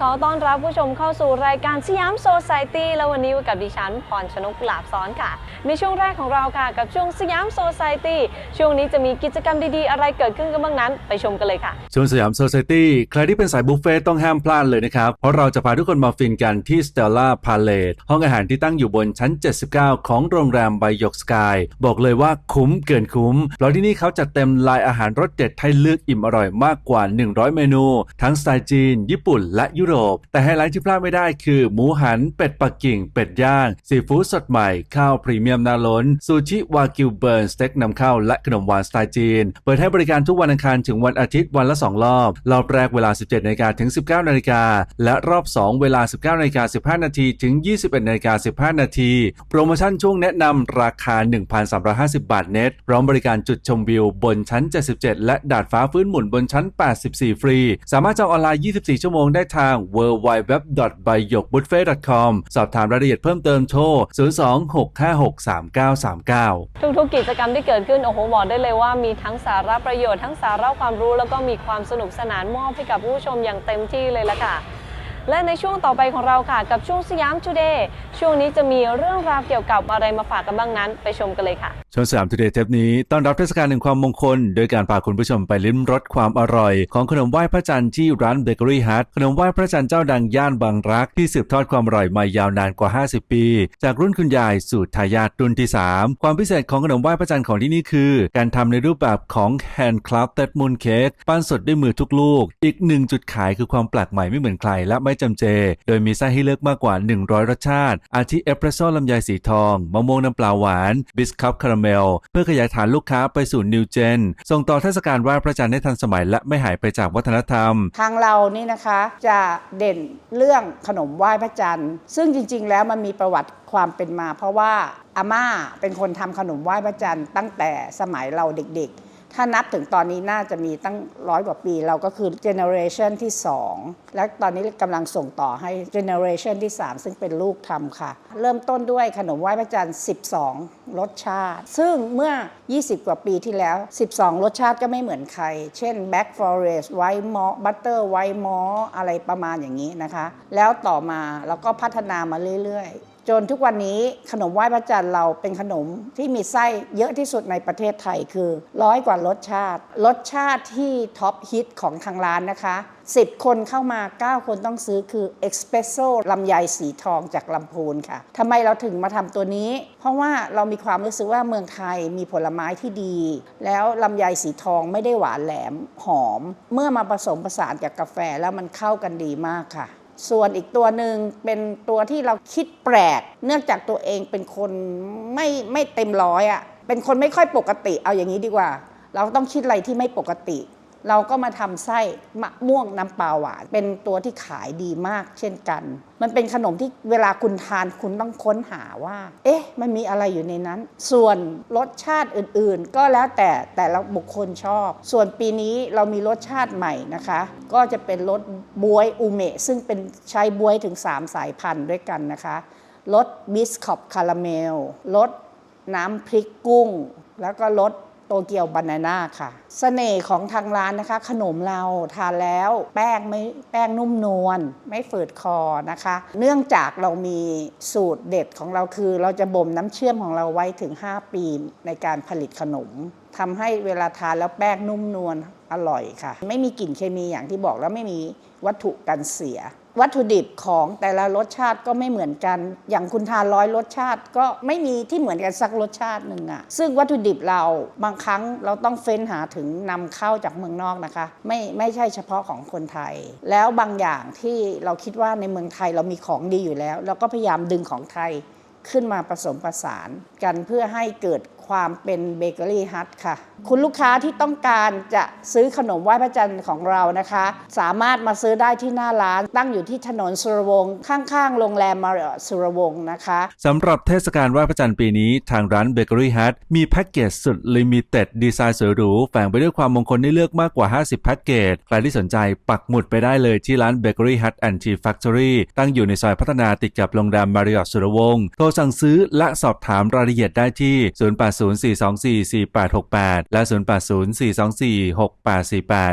ขอต้อนรับผู้ชมเข้าสู่รายการสยามโซซ i ตี้แล้ววันนี้อยู่กับดิฉันพรชนกกุหลาบซ้อนค่ะ ในช่วงแรกของเราค่ะ กับช่วงสยามโซซ i ตี้ช่วงนี้จะมีกิจกรรมดีๆ อะไรเกิดขึ้นกันบ้างนั้น ไปชมกันเลยค่ะช่วงสยามโซซ i ตี้ใครที่เป็นสายบุฟเฟ่ต์ต้องห้ามพลาดเลยนะครับ เพราะเราจะพาทุกคนมาฟินกันที่ Stella Palace ห้องอาหารที่ตั้งอยู่บนชั้น 79 ของโรงแรมไบยกสกายบอกเลยว่าคุ้มเกินคุ้มเพราะที่นี่เขาจัดเต็มลายอาหารรสเด็ดให้เลือกอิ่มอร่อยมากกว่า 100 เมนู ทั้งสไตล์จีน ญี่ปุ่น และยุโรป แต่ไฮไลท์ที่พลาดไม่ได้คือหมูหัน เป็ดปักกิ่ง เป็ดย่างซีฟู้ดสดใหม่ข้าวพรีเมียมนาล้น ซูชิวากิวเบิร์นสเต็กนำเข้าและขนมหวานสไตล์จีน เปิดให้บริการทุกวันอังคารถึงวันอาทิตย์วันละ 2 รอบ รอบแรกเวลา 17นาฬิกาถึง 19นาฬิกาและรอบ 2 เวลา 19นาฬิกา15นาทีถึง 21นาฬิกา15นาทีโปรโมชั่นช่วงแนะนำราคา 1,350 บาทเน็ตพร้อมบริการจุดชมวิวบนชั้น 77 และดาดฟ้าฟื้นหมุนบนชั้น 84 ฟรี สามารถจองออนไลน์ 24 ชั่วโมงได้ทาง w w w b a y o k b u f f e t c o m สอบถามรายละเอียดเพิ่มเติมโทร3939 ทุกๆกิจกรรมที่เกิดขึ้น โอ้โหบอกได้เลยว่ามีทั้งสาระประโยชน์ทั้งสาระความรู้แล้วก็มีความสนุกสนานมอบให้กับผู้ชมอย่างเต็มที่เลยละค่ะ และในช่วงต่อไปของเราค่ะ กับช่วงสยาม Today ช่วงนี้จะมีเรื่องราวเกี่ยวกับอะไรมาฝากกันบ้างนั้น ไปชมกันเลยค่ะช่วงสยามทูเดย์เทปนี้ต้อนรับเทศกาลแห่งความมงคล โดยการพาคุณผู้ชมไปลิ้มรสความอร่อย ของขนมไหว้พระจันทร์ที่ร้านเบเกอรี่ฮัทขนมไหว้พระจันทร์เจ้าดังย่านบางรักที่สืบทอดความอร่อยมายาวนานกว่า 50 ปี จากรุ่นคุณยายสู่ทายาทรุ่นที่ 3 ความพิเศษของขนมไหว้พระจันทร์ของที่นี่คือ การทำในรูปแบบของ hand crafted moon cake ปั้นสดด้วยมือทุกลูก อีกหนึ่งจุดขายคือความแปลกใหม่ไม่เหมือนใครและไม่จำเจ โดยมีไส้ให้เลือกมากกว่า 100 รสชาติ อาทิเอสเปรสโซ่ลำไยสีทอง มะม่วงน้ำปลาหวาน บิสคัพคาราเมล เพื่อขยายฐานลูกค้าไปสู่นิวเจน ส่งต่อเทศกาลไหว้พระจันทร์ให้ทันสมัยและไม่หายไปจากวัฒนธรรม ทางเรานี่นะคะจะเด่นเรื่องขนมไหว้พระจันทร์ ซึ่งจริง ๆ แล้วมันมีประวัติความเป็นมา เพราะว่าอาม่าเป็นคนทำขนมไหว้พระจันทร์ตั้งแต่สมัยเราเด็กๆ ถ้านับถึงตอนนี้น่าจะมีตั้งร้อยกว่าปี เราก็คือเจเนอเรชันที่ 2 และตอนนี้กำลังส่งต่อให้เจเนอเรชันที่ 3 ซึ่งเป็นลูกทำค่ะ เริ่มต้นด้วยขนมไหว้พระจันทร์ 12 รสชาติ ซึ่งเมื่อ 20 กว่าปีที่แล้ว 12 รสชาติก็ไม่เหมือนใคร เช่น Black Forest White mo Butter White mo อะไรประมาณอย่างนี้นะคะ แล้วต่อมาเราก็พัฒนามาเรื่อยๆ จนทุกวันนี้ขนมไหว้พระจันทร์เราเป็นขนมที่มีไส้เยอะที่สุดในประเทศไทยคือร้อยกว่ารสชาติ รสชาติที่ท็อปฮิตของทางร้านนะคะ 10 คนเข้ามา 9 คนต้องซื้อคือเอ็กซ์เพรสโซ่ลำไยสีทองจากลำพูนค่ะทำไมเราถึงมาทำตัวนี้ เพราะว่าเรามีความรู้สึกว่าเมืองไทยมีผลไม้ที่ดี แล้วลำไยสีทองไม่ได้หวานแหลมหอม เมื่อมาผสมผสานกับกาแฟแล้วมันเข้ากันดีมากค่ะ ส่วนอีกตัวหนึ่งเป็นตัวที่เราคิดแปลก เนื่องจากตัวเองเป็นคนไม่ไม่เต็มร้อยอะ่ะเป็นคนไม่ค่อยปกติเอาอย่างนี้ดีกว่า เราต้องคิดอะไรที่ไม่ปกติ เราก็มาทำไส้มะม่วงน้ำปลาหวาน เป็นตัวที่ขายดีมากเช่นกัน มันเป็นขนมที่เวลาคุณทานคุณต้องค้นหาว่า เอ๊ะ มันมีอะไรอยู่ในนั้น ส่วนรสชาติอื่นๆ ก็แล้วแต่แต่ละบุคคลชอบ ส่วนปีนี้เรามีรสชาติใหม่นะคะ ก็จะเป็นรสบวยอูเมะซึ่งเป็นใช้บวยถึง 3 สายพันธุ์ด้วยกันนะคะรสบิสคอปคาราเมลรสน้ำพริกกุ้ง แล้วก็รส ตเกียวบานาน่าค่ะสเสน่ห์ของทางร้านนะคะ ขนมเราทานแล้วแป้งไม่แป้งนุ่มนวลไม่ฝืดคอนะคะ เนื่องจากเรามีสูตรเด็ดของเราคือ เราจะบ่มน้ำเชื่อมของเราไว้ถึง 5 ปีในการผลิตขนมทำให้เวลาทานแล้วแป้งนุ่มนวลอร่อยค่ะ ไม่มีกลิ่นเคมีอย่างที่บอกแล้วไม่มีวัตถุกันเสีย วัตถุดิบของแต่ละรสชาติก็ไม่เหมือนกัน อย่างคุณทานร้อยรสชาติก็ไม่มีที่เหมือนกันสักรสชาติหนึ่งอะซึ่งวัตถุดิบเราบางครั้งเราต้องเฟ้นหาถึงนำเข้าจากเมืองนอกนะคะ ไม่ไม่ใช่เฉพาะของคนไทย แล้วบางอย่างที่เราคิดว่าในเมืองไทยเรามีของดีอยู่แล้ว เราก็พยายามดึงของไทยขึ้นมาผสมผสานกันเพื่อให้เกิดความเป็นเบเกอรี่ฮัทค่ะ คุณลูกค้าที่ต้องการจะซื้อขนมไหว้พระจันทร์ของเรานะคะ สามารถมาซื้อได้ที่หน้าร้าน ตั้งอยู่ที่ถนนสุรวงศ์ข้างๆ โรงแรมมาริออทสุรวงศ์นะคะสำหรับเทศกาลไหว้พระจันทร์ปีนี้ทางร้านเบเกอรี่ฮัทมีแพ็กเกจสุดลิมิเต็ดดีไซน์สวยหรูแฝงไปด้วยความมงคลให้เลือกมากกว่า 50 แพ็กเกจ ใครที่สนใจปักหมุดไปได้เลยที่ร้านเบเกอรี่ฮัทแอนด์ทีแฟคทอรี่ตั้งอยู่ในซอยพัฒนาติดกับโรงแรมมาริออทสุรวงศ์โทรสั่งซื้อและสอบถามรายละเอียดได้ที่ 08 0804244868 และ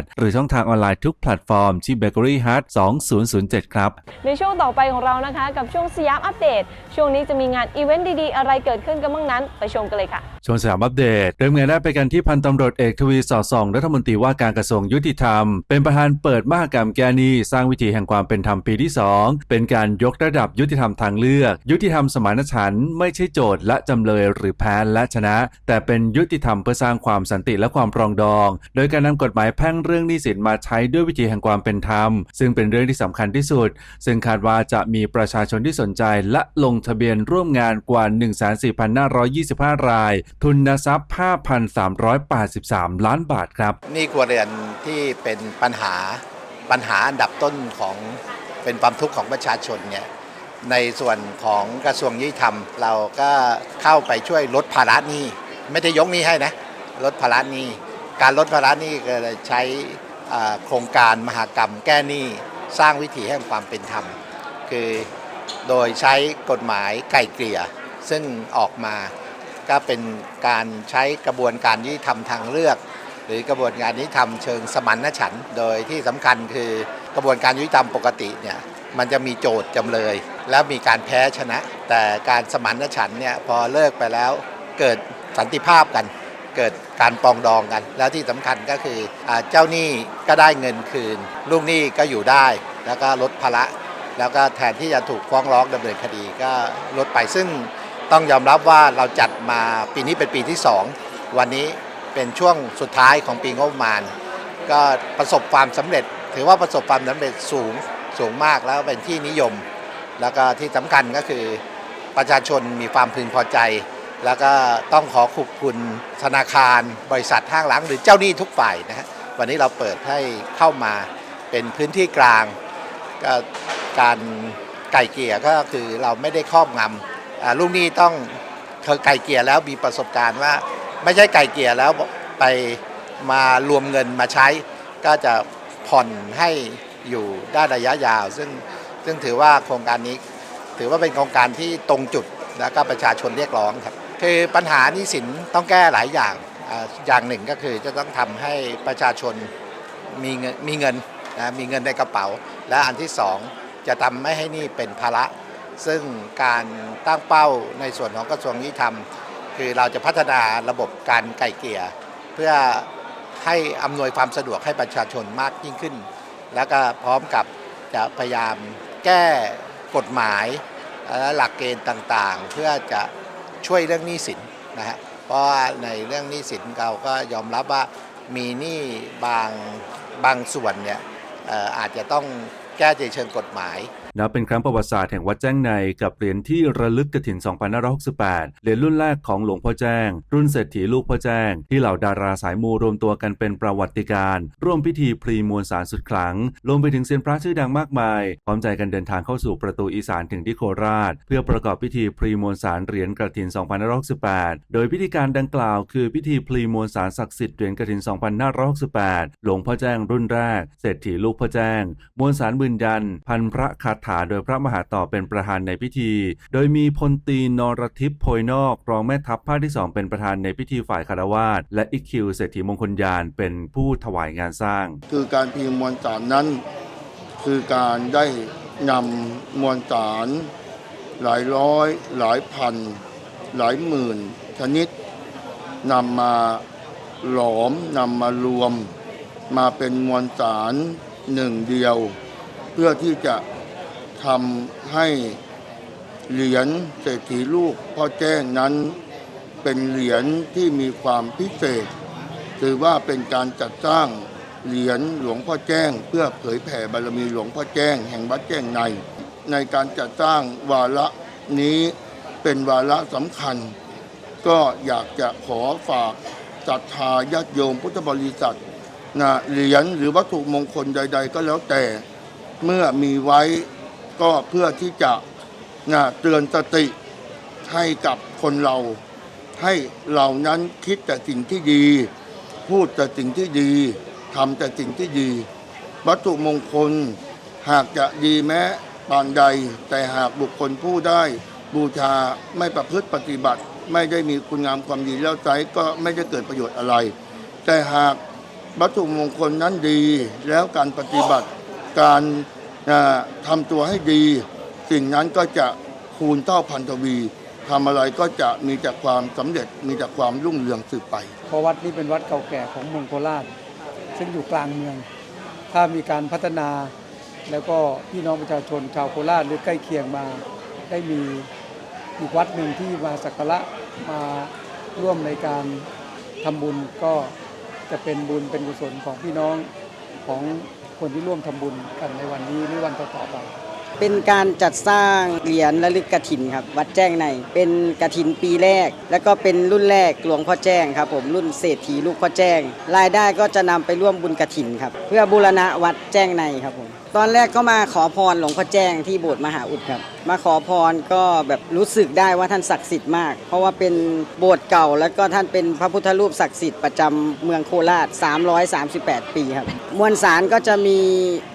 0804246848 หรือช่องทางออนไลน์ทุกแพลตฟอร์มที่ Bakery Hut 2007 ครับ ในช่วงต่อไปของเรานะคะ กับช่วงสยามอัปเดต ช่วงนี้จะมีงานอีเวนต์ดีๆ อะไรเกิดขึ้นกันบ้างนั้น ไปชมกันเลยค่ะช่วงสามอัปเดตเริ่มงานแรกไปกันที่พันตำรวจเอกทวีสอดส่อง รัฐมนตรีว่าการกระทรวงยุติธรรม เป็นประธานเปิดมหกรรมแกนีสร้างวิถีแห่งความเป็นธรรมปีที่ 2 เป็นการยกระดับยุติธรรมทางเลือก ยุติธรรมสมานฉันท์ไม่ใช่โจทย์และจำเลยหรือแพ้และชนะ แต่เป็นยุติธรรมเพื่อสร้างความสันติและความปรองดอง โดยการนำกฎหมายแพ่งเรื่องหนี้สินมาใช้ด้วยวิธีแห่งความเป็นธรรม ซึ่งเป็นเรื่องที่สำคัญที่สุด ซึ่งคาดว่าจะมีประชาชนที่สนใจและลงทะเบียนร่วมงานกว่า 14,525 รายทุนทรัพย์ 5,383 ล้านบาทครับ นี่ครัวเรือนที่เป็นปัญหาปัญหาอันดับต้นของเป็นความทุกข์ของประชาชนเนี่ยในส่วนของกระทรวงยุติธรรม เราก็เข้าไปช่วยลดภาระหนี้ ไม่ได้ยกหนี้ให้นะลดภาระหนี้ การลดภาระหนี้ก็เลยใช้โครงการมหากรรมแก้หนี้สร้างวิถีแห่งความเป็นธรรม คือโดยใช้กฎหมายไก่เกลี่ย ซึ่งออกมา ก็เป็นการใช้กระบวนการยุติธรรมทางเลือก หรือกระบวนการยุติธรรมเชิงสมานฉันท์โดยที่สำคัญคือกระบวนการยุติธรรมปกติเนี่ยมันจะมีโจทย์จำเลย แล้วมีการแพ้ชนะ แต่การสมานฉันท์เนี่ยพอเลิกไปแล้วเกิดสันติภาพกัน เกิดการปองดองกัน แล้วที่สำคัญก็คืออเจ้าหนี้ก็ได้เงินคืน ลูกหนี้ก็อยู่ได้ แล้วก็ลดภาระแล้วก็แทนที่จะถูกฟ้องร้องดำเนินคดีก็ลดไปซึ่ง ต้องยอมรับว่าเราจัดมาปีนี้เป็นปีที่ 2 วันนี้เป็นช่วงสุดท้ายของปีงบประมาณ ก็ประสบความสำเร็จ ถือว่าประสบความสำเร็จสูงสูงมากแล้วเป็นที่นิยม แล้วก็ที่สำคัญก็คือประชาชนมีความพึงพอใจ แล้วก็ต้องขอขอบคุณธนาคาร บริษัทห้างหลังหรือเจ้าหนี้ทุกฝ่ายนะฮะวันนี้เราเปิดให้เข้ามาเป็นพื้นที่กลางก็การไก่เกลี่ยก็คือเราไม่ได้ครอบงำอ่า ลูกหนี้ต้องเคยไก่เกลี่ยแล้วมีประสบการณ์ว่า ไม่ใช่ไก่เกลี่ยแล้วไปมารวมเงินมาใช้ ก็จะผ่อนให้อยู่ได้ระยะยาว ซึ่งซึ่งถือว่าโครงการนี้ ถือว่าเป็นโครงการที่ตรงจุดแล้วก็ประชาชนเรียกร้องครับคือปัญหานี้สินต้องแก้หลายอย่างอย่างหนึ่งก็คือจะต้องทำให้ประชาชนมีเงินมีเงินนะมีเงินในกระเป๋า และอันที่สองจะทำไม่ให้นี่เป็นภาระ ซึ่งการตั้งเป้าในส่วนของกระทรวงยุติธรรม คือเราจะพัฒนาระบบการไก่เกลี่ยเพื่อให้อำนวยความสะดวกให้ประชาชนมากยิ่งขึ้น แล้วก็พร้อมกับจะพยายามแก้กฎหมายและหลักเกณฑ์ต่างๆ เพื่อจะช่วยเรื่องหนี้สินนะฮะเพราะว่าในเรื่องหนี้สินเราก็ยอมรับว่ามีหนี้บางบางส่วนเนี่ยอาจจะต้อง แก้ในเชิงกฎหมายนับเป็นครั้งประวัติศาสตร์แห่งวัดแจ้งในกับเหรียญที่ระลึกกฐิน2568 เหรียญรุ่นแรกของหลวงพ่อแจ้ง รุ่นเศรษฐีลูกพ่อแจ้ง ที่เหล่าดาราสายมูรวมตัวกันเป็นประวัติการณ์ร่วมพิธีพรีมวลสารสุดขลังรวมไปถึงเซียนพระชื่อดังมากมาย พร้อมใจกันเดินทางเข้าสู่ประตูอีสานถึงที่โคราช เพื่อประกอบพิธีพรีมวลสารเหรียญกฐิน2568 โดยพิธีการดังกล่าวคือพิธีพรีมวลสารศักดิ์สิทธิ์เหรียญกฐิน2568 หลวงพ่อแจ้งรุ่นแรก เศรษฐีลูกพ่อแจ้ง มวลสารบืนยัน พันพระคาถาโดยพระมหาต่อเป็นประธานในพิธี โดยมีพลตีนรทิพย์โพยนอกรองแม่ทัพภาคที่ 2 เป็นประธานในพิธีฝ่ายคารวาสและอิคิวเศรษฐีมงคลยานเป็นผู้ถวายงานสร้าง คือการพิมพ์มวลสารนั้น คือการได้นำมวลสาร หลายร้อย หลายพัน หลายหมื่น ชนิดนำมาหลอมนำมารวม มาเป็นมวลสารหนึ่งเดียว พื่อที่จะทำให้เหรียญเศรษฐีลูกพ่อแจ้งนั้นเป็นเหรียญที่มีความพิเศษ ถือว่าเป็นการจัดสร้างเหรียญหลวงพ่อแจ้ง เพื่อเผยแผ่บารมีหลวงพ่อแจ้งแห่งวัดแจ้งใน ในการจัดสร้างวาระนี้เป็นวาระสำคัญ ก็อยากจะขอฝากศรัทธาญาติโยมพุทธบริษัทนะเหรียญหรือวัตถุมงคลใด ๆ ก็แล้วแต่ เมื่อมีไว้ก็เพื่อที่จะนะเตือนสติให้กับคนเรา ให้เหล่านั้นคิดแต่สิ่งที่ดี พูดแต่สิ่งที่ดีทำแต่สิ่งที่ดี วัตถุมงคลหากจะดีแม้ปานใด แต่หากบุคคลผู้ได้บูชาไม่ประพฤติปฏิบัติ ไม่ได้มีคุณงามความดีแล้วใจก็ไม่ได้เกิดประโยชน์อะไร แต่หากวัตถุมงคลนั้นดีแล้วการปฏิบัติ การอ่าทำตัวให้ดี สิ่งนั้นก็จะคูณเท่าพันทวีทำอะไรก็จะมีแต่ความสำเร็จมีแต่ความรุ่งเรืองสืบไป เพราะวัดนี้เป็นวัดเก่าแก่ของเมืองโคราช ซึ่งอยู่กลางเมือง ถ้ามีการพัฒนา แล้วก็พี่น้องประชาชนชาวโคราชหรือใกล้เคียงมา ได้มีอีกวัดหนึ่งที่มาสักการะมาร่วมในการทำบุญก็จะเป็นบุญเป็นกุศลของพี่น้อง ของคนที่ร่วมทำบุญกันในวันนี้หรือวันต่อๆไป เป็นการจัดสร้างเหรียญระลึกกระถินครับ วัดแจ้งในเป็นกระถินปีแรก แล้วก็เป็นรุ่นแรกหลวงพ่อแจ้งครับผมรุ่นเศรษฐีลูกพ่อแจ้ง รายได้ก็จะนำไปร่วมบุญกระถินครับ เพื่อบูรณะวัดแจ้งในครับผมตอนแรกก็มาขอพรหลวงพ่อแจ้งที่โบสถ์มหาอุดครับ มาขอพรก็แบบรู้สึกได้ว่าท่านศักดิ์สิทธิ์มาก เพราะว่าเป็นโบสถ์เก่า แล้วก็ท่านเป็นพระพุทธรูปศักดิ์สิทธิ์ประจำเมืองโคราช 338 ปีครับ มวลสารก็จะมี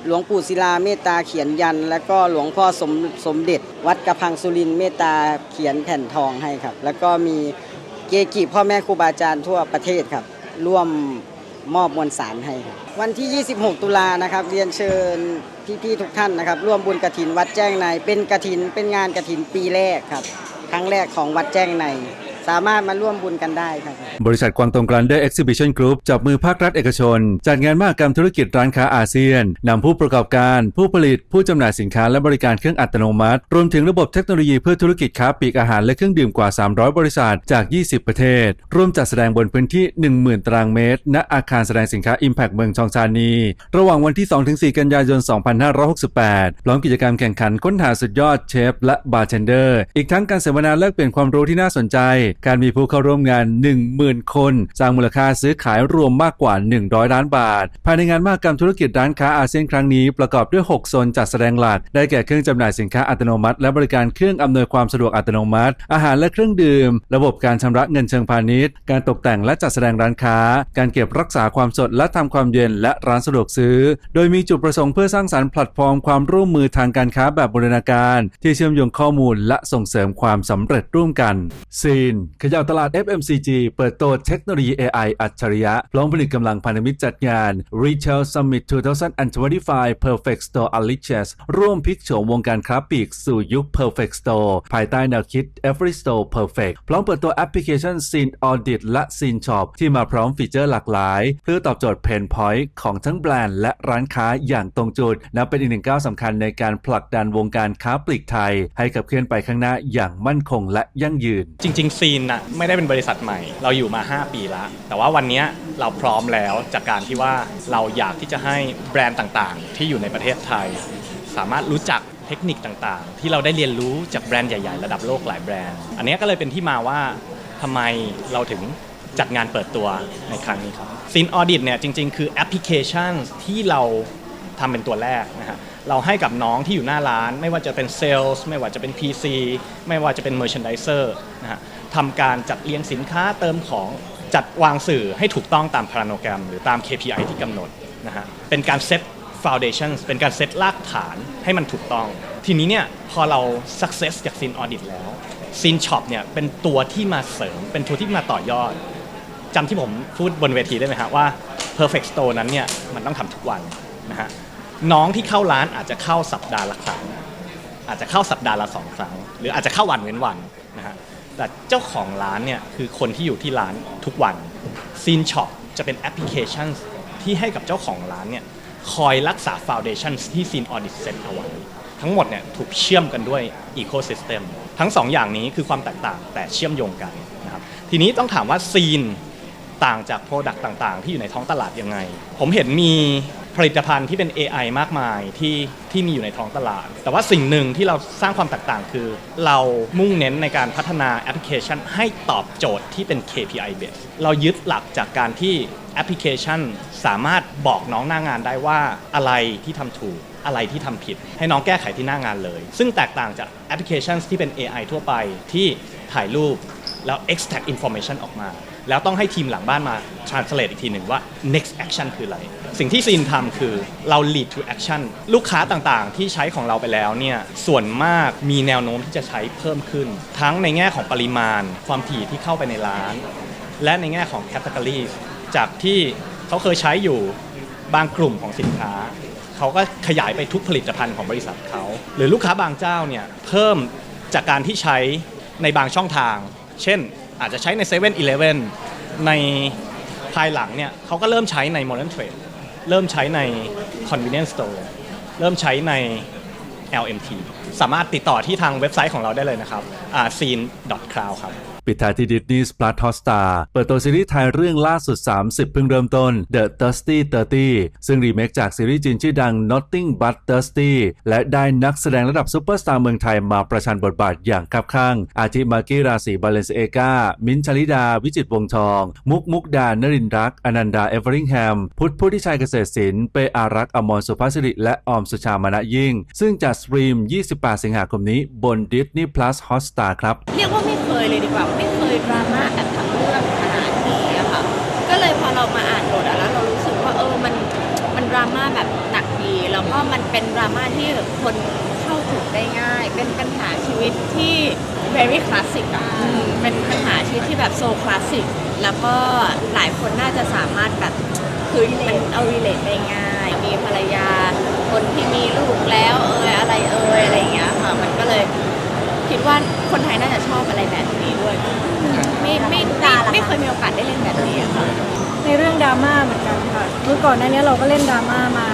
หลวงปู่ศิลาเมตตาเขียนยัน แล้วก็หลวงพ่อสมสมเด็จ วัดกระพังสุรินเมตตาเขียนแผ่นทองให้ครับ แล้วก็มีเกจิพ่อแม่ครูบาอาจารย์ทั่วประเทศครับ ร่วม มอบมวลสารให้ครับวันที่ 26 ตุลานะครับ เรียนเชิญพี่ๆทุกท่านนะครับ ร่วมบุญกระถินวัดแจ้งในเป็นกระถินเป็นงานกระถินปีแรกครับ ครั้งแรกของวัดแจ้งใน สามารถมาร่วมบุญกันได้ครับริษัทกวางตงกรันเดอร์เอ็กซิบิชันกรุ๊ปจับมือภาครัฐเอกชน จัดงานมหกรรมธุรกิจร้านค้าอาเซียนนำผู้ประกอบการ ผู้ผลิต ผู้จำหน่ายสินค้าและบริการเครื่องอัตโนมัติ รวมถึงระบบเทคโนโลยีเพื่อธุรกิจค้าปลีกอาหารและเครื่องดื่มกว่า 300 บริษัทจาก 20 ประเทศ ร่วมจัดแสดงบนพื้นที่ 10,000 ตารางเมตร ณ อาคารแสดงสินค้า Impact เมืองชองชานี ระหว่างวันที่ 2-4 กันยายน 2568 พร้อมกิจกรรมแข่งขันค้นหาสุดยอดเชฟและบาร์เทนเดอร์ อีกทั้งการเสวนาแลกเปลี่ยนความรู้ที่น่าสนใจการมีผู้เข้าร่วมงาน 10,000 คนสร้างมูลค่าซื้อขายรวมมากกว่า 100 ล้านบาท ภายในงานมหกกรรมธุรกิจร้านค้าอาเซียนครั้งนี้ประกอบด้วย 6 โซนจัดแสดงหลัก ได้แก่เครื่องจำหน่ายสินค้าอัตโนมัติ และบริการเครื่องอำนวยความสะดวกอัตโนมัติ อาหารและเครื่องดื่ม ระบบการชำระเงินเชิงพาณิชย์ การตกแต่งและจัดแสดงร้านค้า การเก็บรักษาความสดและทำความเย็นและร้านสะดวกซื้อ โดยมีจุดประสงค์เพื่อสร้างสรรค์แพลตฟอร์มความร่วมมือทางการค้าแบบบูรณาการ ที่เชื่อมโยงข้อมูลและส่งเสริมความสำเร็จร่วมกันซีนขย่าตลาด FMCG เปิดตัวเทคโนโลยี AI อัจฉริยะพร้อมผลิตกำลังพันธมิตรจัดงาน Retail Summit 2025 Perfect Store Unleashed ร่วมพลิกโฉมวงการค้าปลีกสู่ยุค Perfect Store ภายใต้แนวคิด Every Store Perfect พร้อมเปิดตัวแอปพลิเคชัน Scene Audit และ Scene Shop ที่มาพร้อมฟีเจอร์หลากหลาย เพื่อตอบโจทย์เพนพอยต์ของทั้งแบรนด์และร้านค้าอย่างตรงจุดนับเป็นอีกหนึ่งก้าวสำคัญในการผลักดันวงการค้าปลีกไทย ให้ขับเคลื่อนไปข้างหน้าอย่างมั่นคงและยั่งยืน จริงๆซีนน่ะไม่ได้เป็นบริษัทใหม่ เราอยู่มา 5 ปีแล้วแต่ว่าวันนี้เราพร้อมแล้วจากการที่ว่าเราอยากที่จะให้แบรนด์ต่างๆ ที่อยู่ในประเทศไทย สามารถรู้จักเทคนิคต่างๆ ที่เราได้เรียนรู้จากแบรนด์ใหญ่ๆ ระดับโลกหลายแบรนด์ อันนี้ก็เลยเป็นที่มาว่าทำไมเราถึงจัดงานเปิดตัวในครั้งนี้ครับซีนออดิตเนี่ยจริง ๆ คือแอปพลิเคชันที่เราทำเป็นตัวแรกนะฮะเราให้กับน้องที่อยู่หน้าร้าน ไม่ว่าจะเป็นเซลล์ไม่ว่าจะเป็น PC ไม่ว่าจะเป็น Merchandiser นะฮะ ทำการจัดเรียงสินค้าเติมของจัดวางสื่อให้ถูกต้องตามพาราโนแกรม หรือตาม KPI ที่กำหนดนะฮะเป็นการเซต foundation เป็นการเซตรากฐานให้มันถูกต้อง ทีนี้เนี่ยพอเรา success จาก Sin Audit แล้ว Sin Shop เนี่ยเป็นตัวที่มาเสริม เป็นตัวที่มาต่อยอดจำที่ผมพูดบนเวทีได้ไหมฮะว่า perfect store นั้นเนี่ยมันต้องทำทุกวันนะฮะน้องที่เข้าร้านอาจจะเข้าสัปดาห์ละครั้งอาจจะเข้าสัปดาห์ละสองครั้ง หรืออาจจะเข้าวันเว้นวันน แต่เจ้าของร้านเนี่ยคือคนที่อยู่ที่ร้านทุกวันซีนช็อปจะเป็นแอปพลิเคชันที่ให้กับเจ้าของร้านเนี่ยคอยรักษาฟ u n เดชันที่ซีนออดิตเซ็ตเอาไว้ ทั้งหมดเนี่ยถูกเชื่อมกันด้วยอีโค y ิสเต็มทั้งสองอย่างนี้คือความแตกต่างแต่เชื่อมโยงกันนะครับทีนี้ต้องถามว่าซีนต่างจาก Product ต่างๆ ที่อยู่ในท้องตลาดยังไง ผมเห็นมี ผลิตภัณฑ์ที่เป็น AI มากมายที่ที่มีอยู่ในท้องตลาด แต่ว่าสิ่งหนึ่งที่เราสร้างความแตกต่างคือ เรามุ่งเน้นในการพัฒนาแอปพลิเคชันให้ตอบโจทย์ที่เป็น KPI base เรายึดหลักจากการที่แอปพลิเคชันสามารถบอกน้องหน้างานได้ว่าอะไรที่ทำถูกอะไรที่ทำผิด ให้น้องแก้ไขที่หน้างานเลย ซึ่งแตกต่างจากแอปพลิเคชันที่เป็น AI ทั่วไปที่ถ่ายรูปแล้ว extract information ออกมา แล้วต้องให้ทีมหลังบ้านมา translate อีกทีหนึ่งว่า next action คืออะไร สิ่งที่ซีนทำคือเรา lead to action ลูกค้าต่างๆ ที่ใช้ของเราไปแล้วเนี่ยส่วนมากมีแนวโน้มที่จะใช้เพิ่มขึ้น ทั้งในแง่ของปริมาณ ความถี่ที่เข้าไปในร้าน และในแง่ของ category จากที่เขาเคยใช้อยู่บางกลุ่มของสินค้า เขาก็ขยายไปทุกผลิตภัณฑ์ของบริษัทเขา หรือลูกค้าบางเจ้าเนี่ยเพิ่มจากการที่ใช้ในบางช่องทาง เช่น อาจจะใช้ใน7 e เ e ่ e อในภายหลังเนี่ยเขาก็เริ่มใช้ใน Modern Trade เริ่มใช้ใน Convenience Store เริ่มใช้ใน LMT สามารถติดต่อที่ทางเว็บไซต์ของเราได้เลยนะครับ scene.cloud ครับ ปิดท้ายที่ Disney Plus Hotstar เปิดตัวซีรีส์ไทยเรื่องล่าสุด 30 เพิ่งเริ่มต้น The Thirsty 30 ซึ่งรีเมคจากซีรีส์จีนชื่อดัง Nothing But Thirsty และได้นักแสดงระดับซูเปอร์สตาร์เมืองไทยมาประชันบทบาทอย่างคับข้าง อาทิมากี้ราศีบาเลนเอกา มิ้นชลิดา วิจิตวงทอง มุกมุกดานรินรัก อนันดา เอเวอริงแฮม พุทธพุทธิชัยเกษตรศิลป์ เปอารักษ์อมรสุภาสิริ และออมสุชามณยิ่ง ซึ่งจะสตรีม 28 สิงหาคมนี้บน Disney Plus Hotstar ครับ เรียกว่าไม่ ยเลยดีกว่าไม่เคยดราม่าแบบทั้งเรื่องขนาดนี้อะค่ะก็เลยพอเรามาอ่านบทอะแล้วเรารู้สึกว่าเออมันมันดราม่าแบบหนักดีแล้วก็มันเป็นดราม่าที่คนเข้าถึงได้ง่าย เป็นปัญหาชีวิตที่ very classic อะเป็นปัญหาชีวิตที่แบบ so classic แล้วก็หลายคนน่าจะสามารถแบบคือมันเอา relate ได้ง่าย มีภรรยาคนที่มีลูกแล้วเอยอะไรเอยอะไรอย่างเงี้ยค่ะมันก็เลย คิดว่าคนไทยน่าจะชอบอะไรแบบนี้ด้วยไม่ไม่ไม่ไม่เคยมีโอกาสได้เล่นแบบนี้อะค่ะในเรื่องดราม่าเหมือนกันค่ะเมื่อก่อนหน้านี้เราก็เล่นดราม่ามา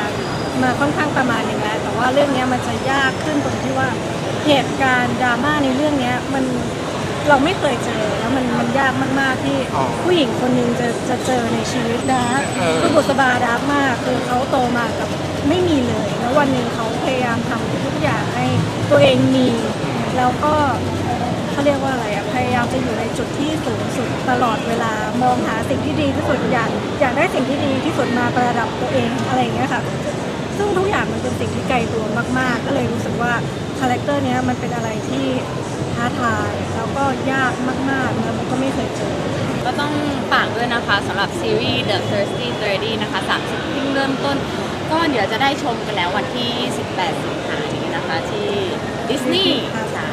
มาค่อนข้างประมาณหนึ่งแล้ว แต่ว่าเรื่องเนี้ยมันจะยากขึ้นตรงที่ว่าเหตุการณ์ดราม่าในเรื่องเนี้ยมันเราไม่เคยเจอแล้วมันมันยากมากๆที่ผู้หญิงคนหนึงจะจะเจอในชีวิตดาร์กคือบุษบาดาร์กมากคือเขาโตมากับไม่มีเลย แล้ววันหนึ่งเขาพยายามทำทุกอย่างให้ตัวเองมี แล้วก็เขาเรียกว่าอะไรอะพยายามจะอยู่ในจุดที่สูงสุดตลอดเวลามองหาสิ่งที่ดีที่สุดอยากอยากได้สิ่งที่ดีที่สุดมาประดับตัวเองอะไรอย่างเงี้ยค่ะ ซึ่งทุกอย่างมันเป็นสิ่งที่ไกลตัวมาก ๆ ก็เลยรู้สึกว่าคาแรคเตอร์เนี้ยมันเป็นอะไรที่ท้าทายแล้วก็ยากมากๆแล้วมันก็ไม่เคยเจอ ก็ต้องฝากด้วยนะคะสำหรับซีรีส์ The Thirsty 30นะคะ30เพิ่งเริ่มต้น ก็เดี๋ยวจะได้ชมกันแล้ววันที่ 18 สิงหา นี้นะคะที่ดิสนีย์ใช่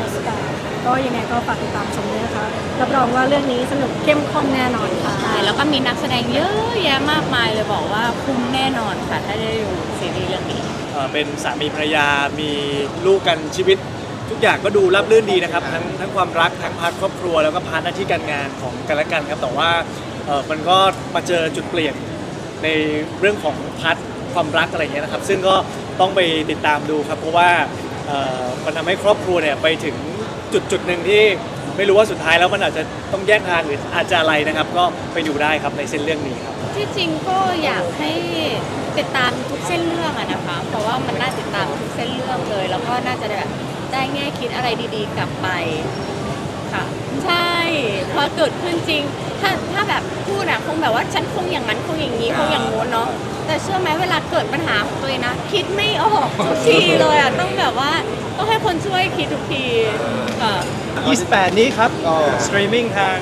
ก็ยังไงก็ฝากติดตามชมด้วยนะคะ รับรองว่าเรื่องนี้สนุกเข้มข้นแน่นอนค่ะ ใช่แล้วก็มีนักแสดงเยอะแยะมากมายเลยบอกว่าคุ้มแน่นอนค่ะ ถ้าได้ดูซีรีส์เรื่องนี้ เอ่อเป็นสามีภรรยา มีลูกกันชีวิต ทุกอย่างก็ดูราบรื่นดีนะครับ ทั้งทั้งความรักทั้งพาร์ทครอบครัวแล้วก็พาร์ทหน้าที่การงานของกันและกันครับแต่ว่าเอ่อมันก็มาเจอจุดเปลี่ยนในเรื่องของพาร์ทความรักอะไรอย่างเงี้ยนะครับ ซึ่งก็ต้องไปติดตามดูครับ เพราะว่า เอ่อมันทำให้ครอบครัวเนี่ยไปถึงจุดจุดหนึ่งที่ไม่รู้ว่าสุดท้ายแล้วมันอาจจะต้องแยกทางหรืออาจจะอะไรนะครับ ก็ไปดูได้ครับในเส้นเรื่องนี้ครับ ที่จริงก็อยากให้ติดตามทุกเส้นเรื่องอะนะคะ เพราะว่ามันน่าติดตามทุกเส้นเรื่องเลย แล้วก็น่าจะแบบได้แง่คิดอะไรดีๆกลับไปค่ะ ใช่พอเกิดขึ้นจริง ถ้าถ้าแบบพูดอะคงแบบว่าฉันคงอย่างนั้นคงอย่างนี้คงอย่างโน้นเนาะแต่เชื่อไหมเวลาเกิดปัญหาของตัวเองนะคิดไม่ออกทุกทีเลยอะต้องแบบว่าต้องให้คนช่วยคิดทุกทีค่ะ28 นี้ครับ สตรีมมิ่งทาง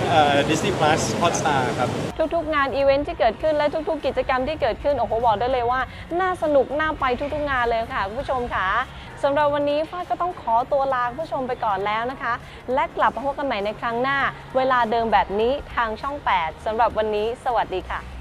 Disney Plus Hotstar ครับ ทุกๆ งานอีเวนท์ที่เกิดขึ้นและทุกๆ กิจกรรมที่เกิดขึ้น โอ้โห บอกได้เลยว่า น่าสนุก น่าไปทุกๆ งานเลยค่ะ คุณผู้ชมค่ะ สำหรับวันนี้ฟ้าก็ต้องขอตัวลาผู้ชมไปก่อนแล้วนะคะ และกลับมาพบกันใหม่ในครั้งหน้า เวลาเดิมแบบนี้ทางช่อง 8สำหรับวันนี้ สวัสดีค่ะ